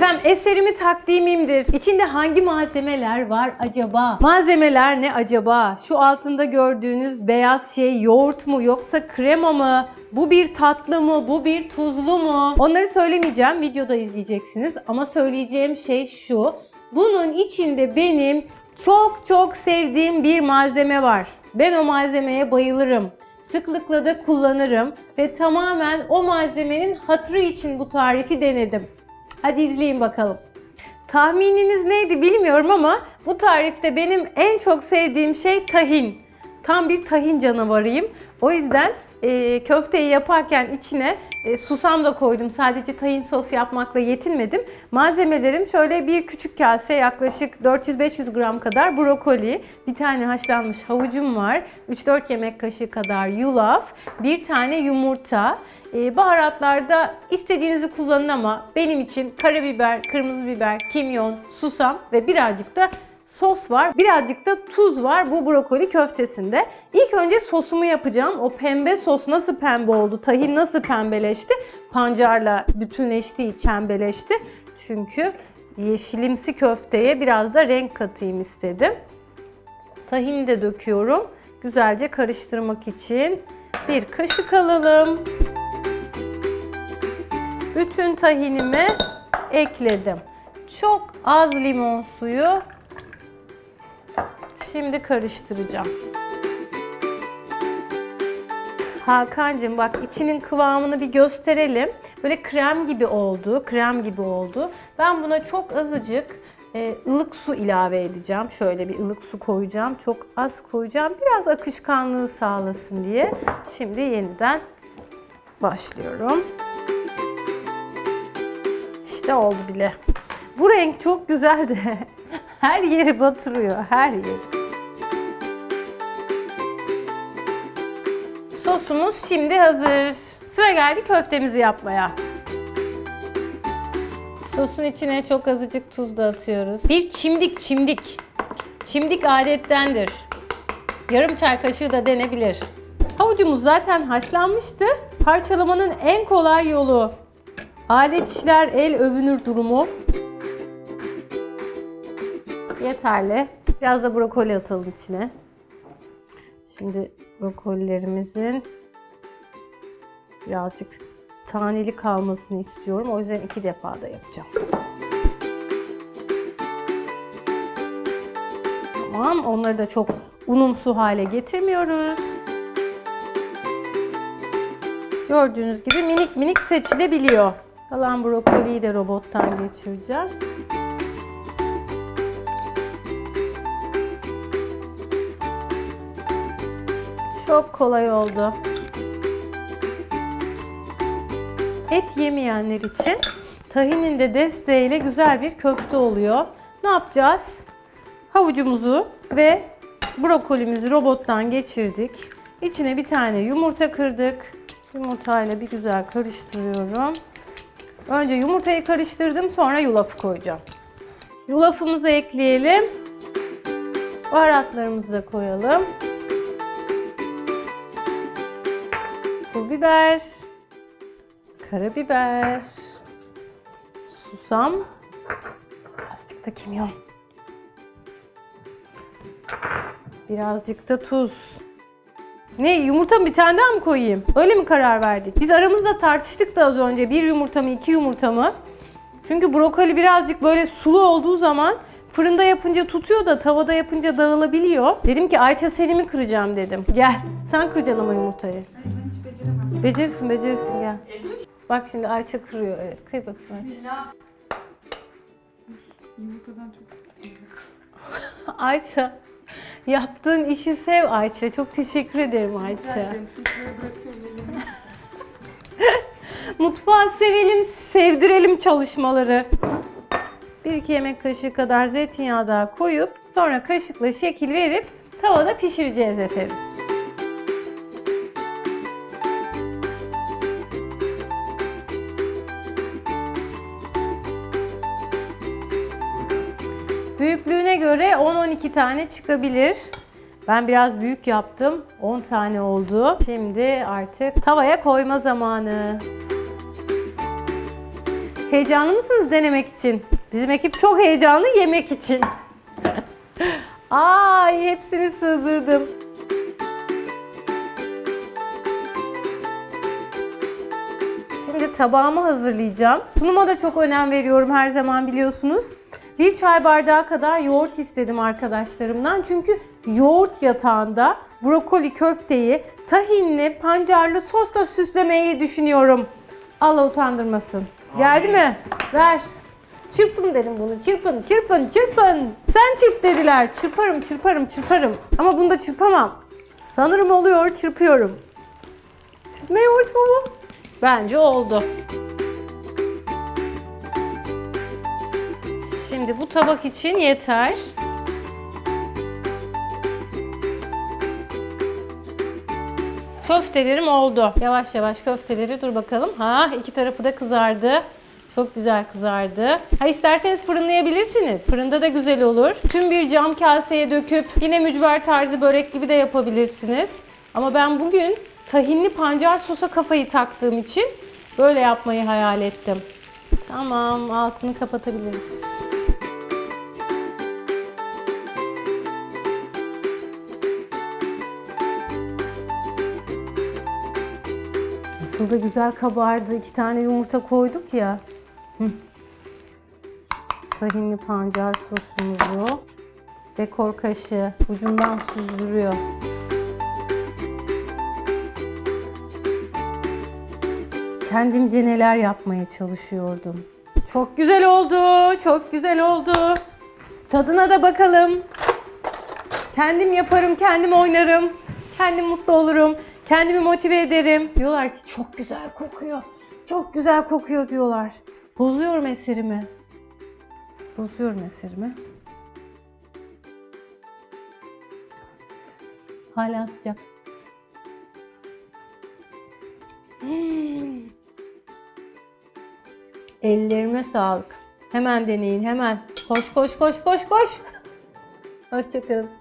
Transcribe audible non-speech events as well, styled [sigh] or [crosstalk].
Efendim eserimi takdimimdir. İçinde hangi malzemeler var acaba? Malzemeler ne acaba? Şu altında gördüğünüz beyaz şey yoğurt mu yoksa krema mı? Bu bir tatlı mı? Bu bir tuzlu mu? Onları söylemeyeceğim. Videoda izleyeceksiniz. Ama söyleyeceğim şey şu. Bunun içinde benim çok çok sevdiğim bir malzeme var. Ben o malzemeye bayılırım. Sıklıkla da kullanırım ve tamamen o malzemenin hatırı için bu tarifi denedim. Hadi izleyin bakalım. Tahmininiz neydi bilmiyorum ama bu tarifte benim en çok sevdiğim şey tahin. Tam bir tahin canavarıyım. O yüzden e, köfteyi yaparken içine e, susam da koydum. Sadece tahin sos yapmakla yetinmedim. Malzemelerim şöyle bir küçük kase yaklaşık 400-500 gram kadar brokoli, bir tane haşlanmış havucum var, 3-4 yemek kaşığı kadar yulaf, bir tane yumurta, e, baharatlarda istediğinizi kullanın ama benim için karabiber, kırmızı biber, kimyon, susam ve birazcık da sos var. Birazcık da tuz var bu brokoli köftesinde. İlk önce sosumu yapacağım. O pembe sos nasıl pembe oldu? Tahin nasıl pembeleşti? Pancarla bütünleştiği için. Çünkü yeşilimsi köfteye biraz da renk katayım istedim. Tahini de döküyorum. Güzelce karıştırmak için bir kaşık alalım. Bütün tahinimi ekledim. Çok az limon suyu. Şimdi karıştıracağım. Hakan'cığım bak içinin kıvamını bir gösterelim. Böyle krem gibi oldu, krem gibi oldu. Ben buna çok azıcık e, ılık su ilave edeceğim. Şöyle bir ılık su koyacağım. Çok az koyacağım. Biraz akışkanlığı sağlasın diye. Şimdi yeniden başlıyorum. İşte oldu bile. Bu renk çok güzel de [laughs] her yeri batırıyor, her yeri. Sosumuz şimdi hazır. Sıra geldi köftemizi yapmaya. Sosun içine çok azıcık tuz da atıyoruz. Bir çimdik, çimdik. Çimdik adettendir. Yarım çay kaşığı da denebilir. Havucumuz zaten haşlanmıştı. Parçalamanın en kolay yolu alet işler el övünür durumu. Yeterli. Biraz da brokoli atalım içine. Şimdi brokolilerimizin birazcık taneli kalmasını istiyorum. O yüzden iki defa da yapacağım. Tamam. Onları da çok unumsu hale getirmiyoruz. Gördüğünüz gibi minik minik seçilebiliyor. Kalan brokoliyi de robottan geçireceğim. Çok kolay oldu. Et yemeyenler için tahinin de desteğiyle güzel bir köfte oluyor. Ne yapacağız? Havucumuzu ve brokolimizi robottan geçirdik. İçine bir tane yumurta kırdık. Yumurtayla bir güzel karıştırıyorum. Önce yumurtayı karıştırdım, sonra yulafı koyacağım. Yulafımızı ekleyelim. Baharatlarımızı da koyalım. Pul biber, karabiber, susam, azıcık da kimyon. Birazcık da tuz. Ne yumurta mı bir tane daha mı koyayım? Öyle mi karar verdik? Biz aramızda tartıştık da az önce bir yumurta mı iki yumurta mı? Çünkü brokoli birazcık böyle sulu olduğu zaman fırında yapınca tutuyor da tavada yapınca dağılabiliyor. Dedim ki Ayça seni mi kıracağım dedim. Gel sen kıracaksın ama yumurtayı. Ben hiç beceremem. Becerirsin becerirsin gel. Bak şimdi Ayça kırıyor. Evet kıy bakayım Ayça. Yumurtadan çok [laughs] Ayça yaptığın işi sev Ayça. Çok teşekkür ederim Ayça. [laughs] Mutfağı sevelim, sevdirelim çalışmaları. 1-2 yemek kaşığı kadar zeytinyağı daha koyup sonra kaşıkla şekil verip tavada pişireceğiz efendim. Göre 10-12 tane çıkabilir. Ben biraz büyük yaptım. 10 tane oldu. Şimdi artık tavaya koyma zamanı. Heyecanlı mısınız denemek için? Bizim ekip çok heyecanlı yemek için. [laughs] Ay hepsini sığdırdım. Şimdi tabağımı hazırlayacağım. Sunuma da çok önem veriyorum her zaman biliyorsunuz. Bir çay bardağı kadar yoğurt istedim arkadaşlarımdan. Çünkü yoğurt yatağında brokoli köfteyi tahinli pancarlı sosla süslemeyi düşünüyorum. Allah utandırmasın. Geldi mi? Ver. Çırpın dedim bunu. Çırpın, çırpın, çırpın. Sen çırp dediler. Çırparım, çırparım, çırparım. Ama bunda çırpamam. Sanırım oluyor, çırpıyorum. Süzme yoğurt mu bu? Bence oldu. Şimdi bu tabak için yeter. Köftelerim oldu. Yavaş yavaş köfteleri dur bakalım. Ha iki tarafı da kızardı. Çok güzel kızardı. Ha isterseniz fırınlayabilirsiniz. Fırında da güzel olur. Tüm bir cam kaseye döküp yine mücver tarzı börek gibi de yapabilirsiniz. Ama ben bugün tahinli pancar sosa kafayı taktığım için böyle yapmayı hayal ettim. Tamam altını kapatabiliriz. Nasıl da güzel kabardı. İki tane yumurta koyduk ya. Hı. Tahinli pancar sosumuzu. Dekor kaşığı ucundan süzdürüyor. Kendimce neler yapmaya çalışıyordum. Çok güzel oldu. Çok güzel oldu. Tadına da bakalım. Kendim yaparım, kendim oynarım. Kendim mutlu olurum. Kendimi motive ederim. Diyorlar ki çok güzel kokuyor. Çok güzel kokuyor diyorlar. Bozuyorum eserimi. Bozuyorum eserimi. Hala sıcak. Ellerime sağlık. Hemen deneyin hemen. Koş koş koş koş koş. Hoşçakalın.